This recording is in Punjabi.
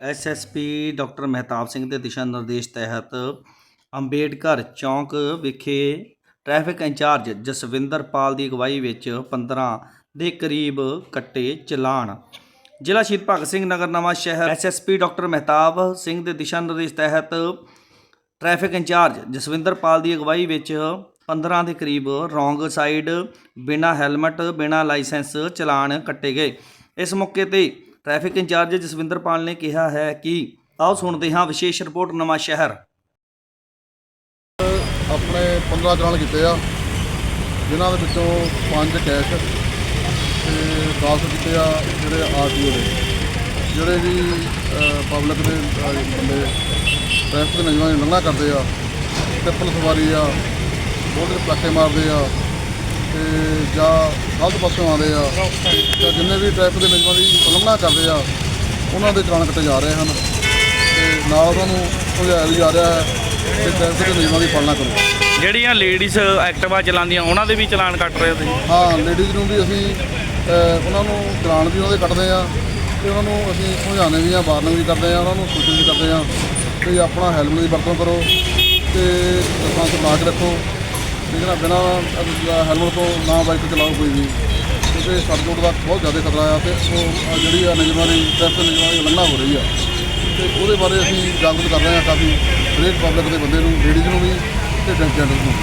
ਐਸਐਸਪੀ ਡਾਕਟਰ ਮਹਿਤਾਬ ਸਿੰਘ ਦੇ ਦਿਸ਼ਾ ਨਿਰਦੇਸ਼ ਤਹਿਤ ਅੰਬੇਡਕਰ ਚੌਂਕ ਵਿਖੇ ਟ੍ਰੈਫਿਕ ਇੰਚਾਰਜ ਜਸਵਿੰਦਰ ਪਾਲ ਦੀ ਅਗਵਾਈ ਵਿੱਚ 15 ਦੇ ਕਰੀਬ ਕੱਟੇ ਚਲਾਨ। ਜ਼ਿਲ੍ਹਾ ਸ਼ਹੀਦ ਭਗਤ ਸਿੰਘ ਨਗਰ ਨਵਾਂ ਸ਼ਹਿਰ ਐਸਐਸਪੀ ਡਾਕਟਰ ਮਹਿਤਾਬ ਸਿੰਘ ਦੇ ਦਿਸ਼ਾ ਨਿਰਦੇਸ਼ ਤਹਿਤ ਟ੍ਰੈਫਿਕ ਇੰਚਾਰਜ ਜਸਵਿੰਦਰ ਪਾਲ ਦੀ ਅਗਵਾਈ ਵਿੱਚ 15 ਦੇ ਕਰੀਬ ਰੋਂਗ ਸਾਈਡ ਬਿਨਾ ਹੈਲਮਟ, ਬਿਨਾ ਲਾਇਸੈਂਸ ਚਲਾਨ ਕੱਟੇ ਗਏ। ਇਸ ਮੌਕੇ ਤੇ ਟ੍ਰੈਫਿਕ ਇੰਚਾਰਜ ਜਸਵਿੰਦਰ ਪਾਲ ਨੇ ਕਿਹਾ ਹੈ ਕਿ ਆਓ ਸੁਣਦੇ ਹਾਂ ਵਿਸ਼ੇਸ਼ ਰਿਪੋਰਟ ਨਵਾਂ ਸ਼ਹਿਰ। ਆਪਣੇ 15 ਚਲਾਨ ਕੀਤੇ ਆ ਜਿਨ੍ਹਾਂ ਦੇ ਵਿੱਚੋਂ 5 ਕੈਸ਼ ਤੇ 10 ਕੀਤੇ ਆ ਜਿਹੜੇ ਆਰਟੀਓ ਦੇ। ਜਿਹੜੇ ਵੀ ਪਬਲਿਕ ਦੇ ਅਹ, ਬੰਦੇ ਟ੍ਰੈਫਿਕ ਨਿਯਮਾਂ ਦੀ ਉਲੰਘਣਾ ਕਰਦੇ ਆ ਟ੍ਰਿਪਲ ਸਵਾਰੀ ਆ ਬਹੁਤ ਪਲਾਕੇ ਮਾਰਦੇ ਆ ਤੇ ਜਾਂ ਗਲਤ ਪਾਸੋਂ ਆਉਂਦੇ ਆ ਤਾਂ ਜਿੰਨੇ ਵੀ ਟ੍ਰੈਫਿਕ ਦੇ ਨਿਯਮਾਂ ਦੀ ਉਲੰਘਣਾ ਕਰਦੇ ਆ ਉਹਨਾਂ ਦੇ ਚਲਾਨ ਕੱਟੇ ਜਾ ਰਹੇ ਹਨ। ਤੇ ਨਾਲ ਉਹਨਾਂ ਨੂੰ ਸਮਝਾਇਆ ਵੀ ਜਾ ਰਿਹਾ ਹੈ ਕਿ ਟ੍ਰੈਫਿਕ ਦੇ ਨਿਯਮਾਂ ਦੀ ਪਾਲਣਾ ਕਰੋ। ਜਿਹੜੀਆਂ ਲੇਡੀਜ਼ ਐਕਟਿਵਾ ਚਲਾਉਂਦੀਆਂ ਉਹਨਾਂ ਦੇ ਵੀ ਚਲਾਨ ਕੱਟ ਰਹੇ ਹੋ ਤੁਸੀਂ? ਹਾਂ ਲੇਡੀਜ਼ ਨੂੰ ਵੀ ਅਸੀਂ ਅਹ, ਉਹਨਾਂ ਨੂੰ ਚਲਾਨ ਵੀ ਉਹਨਾਂ ਦੇ ਕੱਟਦੇ ਆ ਤੇ ਉਹਨਾਂ ਨੂੰ ਅਸੀਂ ਸਮਝਾਉਂਦੇ ਵੀ ਆ ਵਾਰਨਿੰਗ ਵੀ ਕਰਦੇ ਆ ਉਹਨਾਂ ਨੂੰ ਸੂਚਿਤ ਵੀ ਕਰਦੇ ਆ ਕਿ ਆਪਣਾ ਹੈਲਮਟ ਦੀ ਵਰਤੋਂ ਕਰੋ ਤੇ ਲਾ ਕੇ ਰੱਖੋ। ਠੀਕ ਹੈ ਨਾ ਬਿਨਾਂ ਹੈਲਮਟ ਤੋਂ ਨਾ ਬਾਈਕ ਚਲਾਓ ਕੋਈ ਵੀ, ਕਿਉਂਕਿ ਸੜਕ ਦਾ ਬਹੁਤ ਜ਼ਿਆਦਾ ਖਤਰਾ ਆ ਤੇ ਉਹ ਜਿਹੜੀ ਆ ਨਿਯਮਾਂ ਦੀ ਟ੍ਰੈਫਿਕ ਨਿਯਮਾਂ ਦੀ ਉਲੰਘਣਾ ਹੋ ਰਹੀ ਆ। ਤੇ ਉਹਦੇ ਬਾਰੇ ਅਸੀਂ ਜਾਗਰੂਕ ਕਰ ਰਹੇ ਹਾਂ ਕਾਫੀ ਹਰੇਕ ਪਬਲਿਕ ਦੇ ਬੰਦੇ ਨੂੰ ਲੇਡੀਜ਼ ਨੂੰ ਵੀ ਤੇ ਜੈਂਟਸ ਨੂੰ